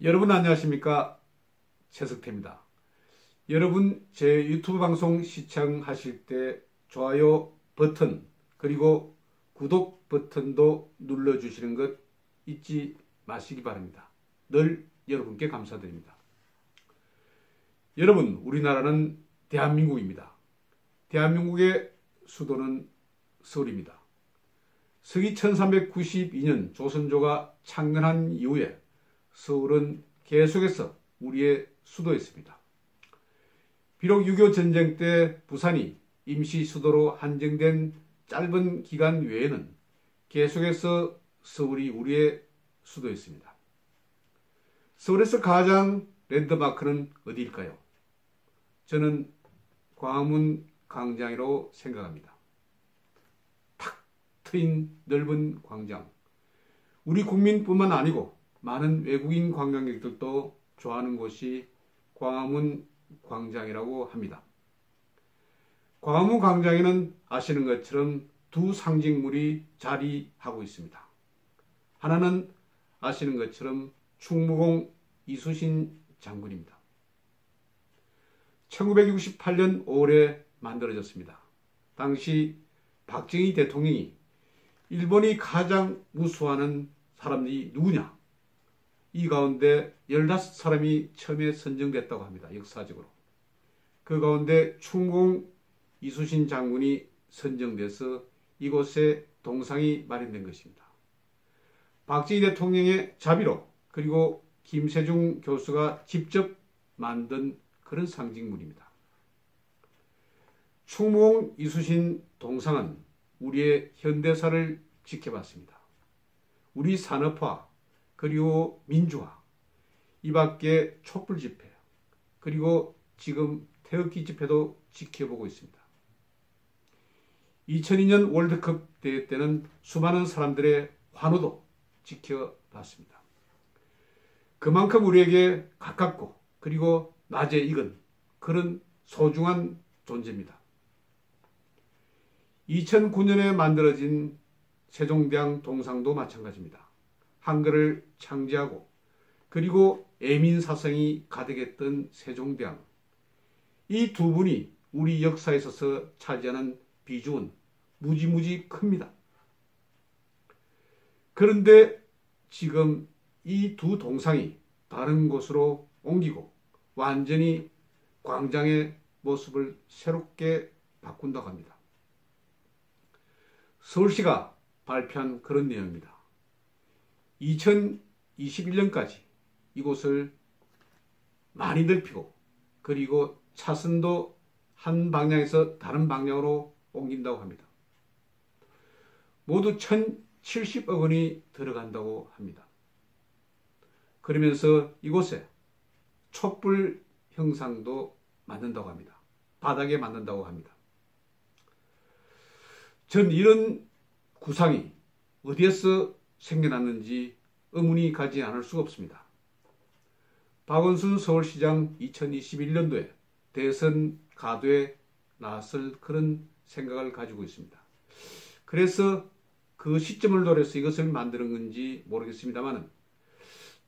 여러분 안녕하십니까 최석태입니다. 여러분 제 유튜브 방송 시청하실 때 좋아요 버튼 그리고 구독 버튼도 눌러주시는 것 잊지 마시기 바랍니다. 늘 여러분께 감사드립니다. 여러분 우리나라는 대한민국입니다. 대한민국의 수도는 서울입니다. 서기 1392년 조선조가 창건한 이후에 서울은 계속해서 우리의 수도였습니다. 비록 6.25 전쟁 때 부산이 임시 수도로 한정된 짧은 기간 외에는 계속해서 서울이 우리의 수도였습니다. 서울에서 가장 랜드마크는 어디일까요? 저는 광화문 광장이라고 생각합니다. 탁 트인 넓은 광장. 우리 국민뿐만 아니고 많은 외국인 관광객들도 좋아하는 곳이 광화문 광장이라고 합니다. 광화문 광장에는 아시는 것처럼 두 상징물이 자리하고 있습니다. 하나는 아시는 것처럼 충무공 이수신 장군입니다. 1968년 5월에 만들어졌습니다. 당시 박정희 대통령이 일본이 가장 무수하는 사람이 누구냐? 이 가운데 15사람이 처음에 선정됐다고 합니다. 역사적으로. 그 가운데 충공 이수신 장군이 선정돼서 이곳에 동상이 마련된 것입니다. 박정희 대통령의 자비로 그리고 김세중 교수가 직접 만든 그런 상징물입니다. 충무공 이수신 동상은 우리의 현대사를 지켜봤습니다. 우리 산업화, 그리고 민주화, 이 밖에 촛불 집회, 그리고 지금 태극기 집회도 지켜보고 있습니다. 2002년 월드컵 대회 때는 수많은 사람들의 환호도 지켜봤습니다. 그만큼 우리에게 가깝고 그리고 낮에 익은 그런 소중한 존재입니다. 2009년에 만들어진 세종대왕 동상도 마찬가지입니다. 한글을 창제하고 그리고 애민사성이 가득했던 세종대왕 이 두 분이 우리 역사에 있어서 차지하는 비중은 무지무지 큽니다. 그런데 지금 이 두 동상이 다른 곳으로 옮기고 완전히 광장의 모습을 새롭게 바꾼다고 합니다. 서울시가 발표한 그런 내용입니다. 2021년까지 이곳을 많이 넓히고 그리고 차선도 한 방향에서 다른 방향으로 옮긴다고 합니다. 모두 1070억 원이 들어간다고 합니다. 그러면서 이곳에 촛불 형상도 만든다고 합니다. 바닥에 만든다고 합니다. 전 이런 구상이 어디에서 생겨났는지 의문이 가지 않을 수가 없습니다. 박원순 서울시장 2021년도에 대선 가도에 나설 그런 생각을 가지고 있습니다. 그래서 그 시점을 노려서 이것을 만드는 건지 모르겠습니다만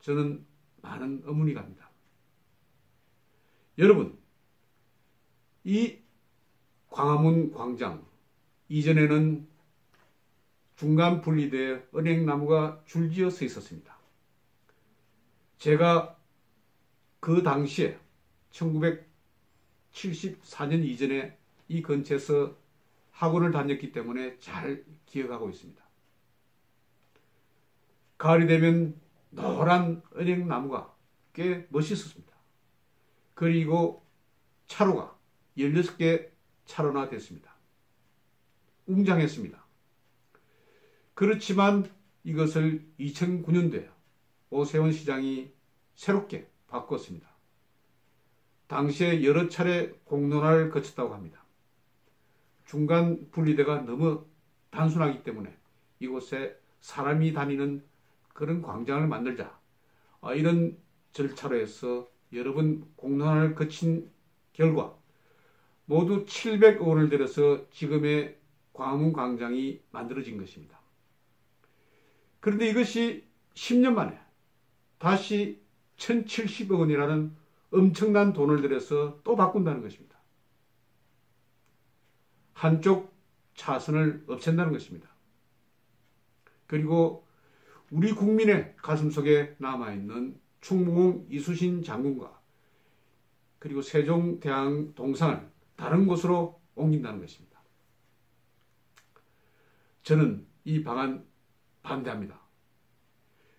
저는 많은 의문이 갑니다. 여러분, 이 광화문 광장 이전에는 중간 분리되어 은행나무가 줄지어 서 있었습니다. 제가 그 당시에 1974년 이전에 이 근처에서 학원을 다녔기 때문에 잘 기억하고 있습니다. 가을이 되면 노란 은행나무가 꽤 멋있었습니다. 그리고 차로가 16개 차로나 됐습니다. 웅장했습니다. 그렇지만 이것을 2009년도에 오세훈 시장이 새롭게 바꿨습니다. 당시에 여러 차례 공론화를 거쳤다고 합니다. 중간 분리대가 너무 단순하기 때문에 이곳에 사람이 다니는 그런 광장을 만들자. 아, 이런 절차로 해서 여러 번 공론화를 거친 결과 모두 700억 원을 들여서 지금의 광화문 광장이 만들어진 것입니다. 그런데 이것이 10년 만에 다시 1070억 원이라는 엄청난 돈을 들여서 또 바꾼다는 것입니다. 한쪽 차선을 없앤다는 것입니다. 그리고 우리 국민의 가슴속에 남아있는 충무공 이수신 장군과 그리고 세종대왕 동상을 다른 곳으로 옮긴다는 것입니다. 저는 이 방안 반대합니다.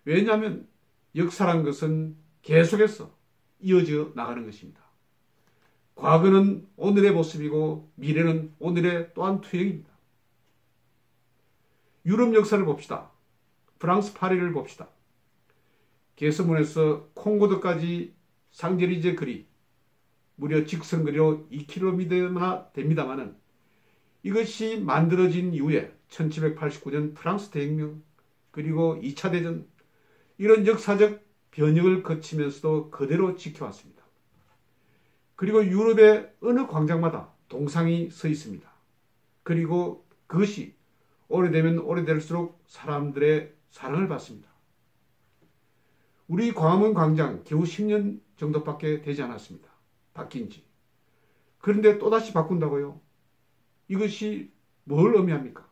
왜냐하면 역사란 것은 계속해서 이어져 나가는 것입니다. 과거는 오늘의 모습이고 미래는 오늘의 또한 투영입니다. 유럽 역사를 봅시다. 프랑스 파리를 봅시다. 개서문에서 콩고드까지 상제리제 거리 무려 직선 거리로 2km나 됩니다만은 이것이 만들어진 이후에 1789년 프랑스 대혁명 그리고 2차 대전 이런 역사적 변혁을 거치면서도 그대로 지켜왔습니다. 그리고 유럽의 어느 광장마다 동상이 서 있습니다. 그리고 그것이 오래되면 오래될수록 사람들의 사랑을 받습니다. 우리 광화문 광장 겨우 10년 정도밖에 되지 않았습니다. 바뀐 지. 그런데 또다시 바꾼다고요? 이것이 뭘 의미합니까?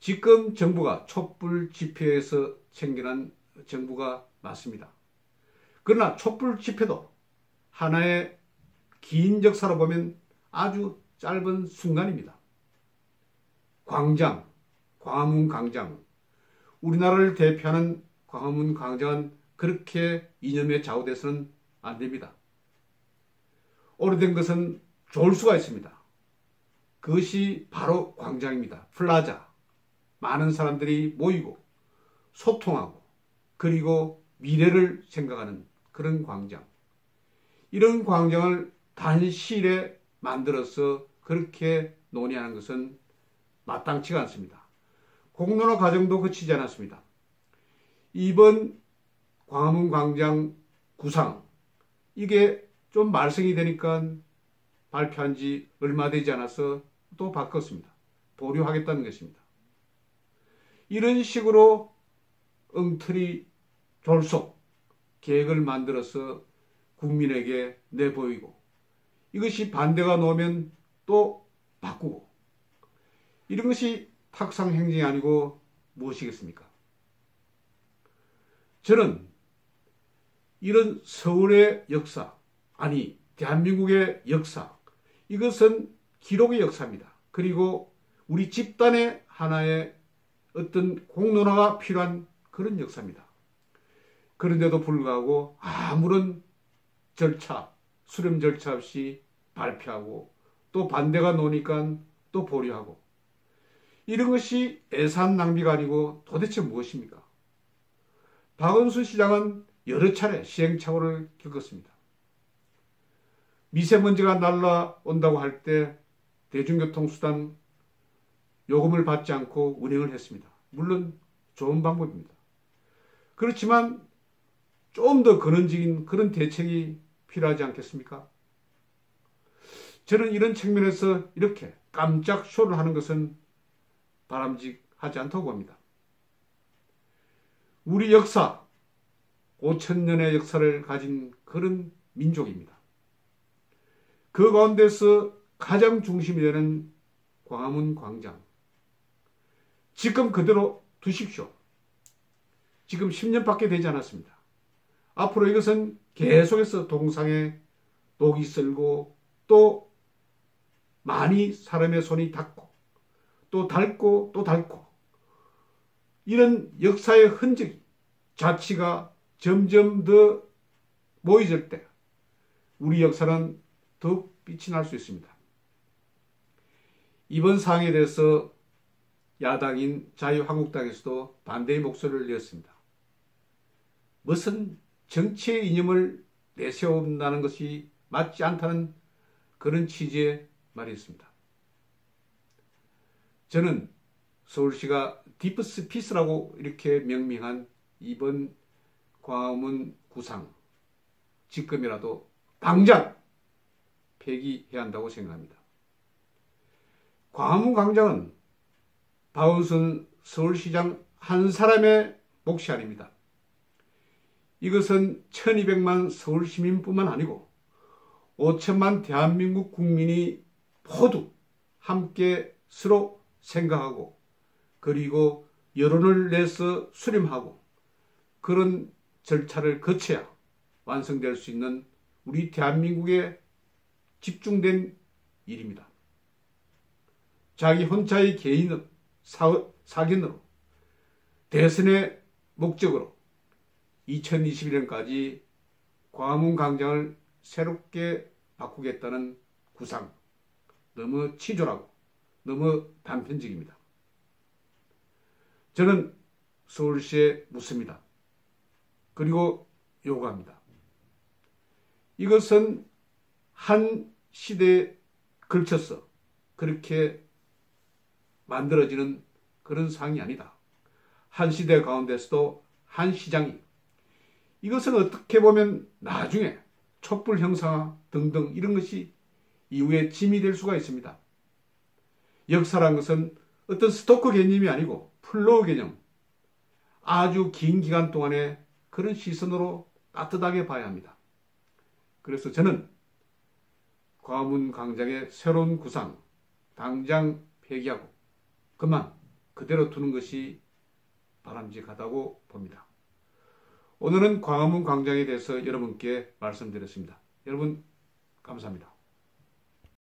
지금 정부가 촛불 집회에서 챙겨난 정부가 맞습니다. 그러나 촛불 집회도 하나의 긴 역사로 보면 아주 짧은 순간입니다. 광장, 광화문 광장, 우리나라를 대표하는 광화문 광장은 그렇게 이념에 좌우돼서는 안 됩니다. 오래된 것은 좋을 수가 있습니다. 그것이 바로 광장입니다. 플라자. 많은 사람들이 모이고 소통하고 그리고 미래를 생각하는 그런 광장. 이런 광장을 단시일에 만들어서 그렇게 논의하는 것은 마땅치가 않습니다. 공론화 과정도 거치지 않았습니다. 이번 광화문 광장 구상 이게 좀 말썽이 되니까 발표한 지 얼마 되지 않아서 또 바꿨습니다. 보류하겠다는 것입니다. 이런 식으로 엉터리 졸속 계획을 만들어서 국민에게 내보이고 이것이 반대가 나오면 또 바꾸고 이런 것이 탁상 행정이 아니고 무엇이겠습니까? 저는 이런 서울의 역사, 아니 대한민국의 역사, 이것은 기록의 역사입니다. 그리고 우리 집단의 하나의 어떤 공론화가 필요한 그런 역사입니다. 그런데도 불구하고 아무런 절차, 수렴 절차 없이 발표하고 또 반대가 노니까 또 보류하고 이런 것이 애산 낭비가 아니고 도대체 무엇입니까? 박원순 시장은 여러 차례 시행착오를 겪었습니다. 미세먼지가 날라온다고 할 때 대중교통수단 요금을 받지 않고 운행을 했습니다. 물론 좋은 방법입니다. 그렇지만 좀 더 근원적인 그런 대책이 필요하지 않겠습니까? 저는 이런 측면에서 이렇게 깜짝 쇼를 하는 것은 바람직하지 않다고 봅니다. 우리 역사, 5천년의 역사를 가진 그런 민족입니다. 그 가운데서 가장 중심이 되는 광화문 광장. 지금 그대로 두십시오. 지금 10년밖에 되지 않았습니다. 앞으로 이것은 계속해서 동상에 녹이 쓸고 또 많이 사람의 손이 닿고 또 닳고 또 닳고 이런 역사의 흔적이 자치가 점점 더 모이질 때 우리 역사는 더욱 빛이 날 수 있습니다. 이번 사항에 대해서 야당인 자유한국당에서도 반대의 목소리를 내었습니다. 무슨 정치의 이념을 내세운다는 것이 맞지 않다는 그런 취지의 말이었습니다. 저는 서울시가 디프스 피스라고 이렇게 명명한 이번 광화문 구상 지금이라도 당장 폐기해야 한다고 생각합니다. 광화문 광장은 박원순 서울시장 한 사람의 몫이 아닙니다. 이것은 1200만 서울 시민뿐만 아니고 5천만 대한민국 국민이 모두 함께 서로 생각하고 그리고 여론을 내서 수렴하고 그런 절차를 거쳐야 완성될 수 있는 우리 대한민국의 집중된 일입니다. 자기 혼자의 개인 사, 사견으로 대선의 목적으로 2021년까지 광화문 광장을 새롭게 바꾸겠다는 구상 너무 치졸하고 너무 단편적입니다. 저는 서울시에 묻습니다. 그리고 요구합니다. 이것은 한 시대에 걸쳐서 그렇게 만들어지는 그런 상이 아니다. 한 시대 가운데서도 한 시장이 이것은 어떻게 보면 나중에 촛불 형사 등등 이런 것이 이후에 짐이 될 수가 있습니다. 역사란 것은 어떤 스토커 개념이 아니고 플로우 개념, 아주 긴 기간 동안에 그런 시선으로 따뜻하게 봐야 합니다. 그래서 저는 과문 광장의 새로운 구상 당장 폐기하고 그만 그대로 두는 것이 바람직하다고 봅니다. 오늘은 광화문 광장에 대해서 여러분께 말씀드렸습니다. 여러분 감사합니다.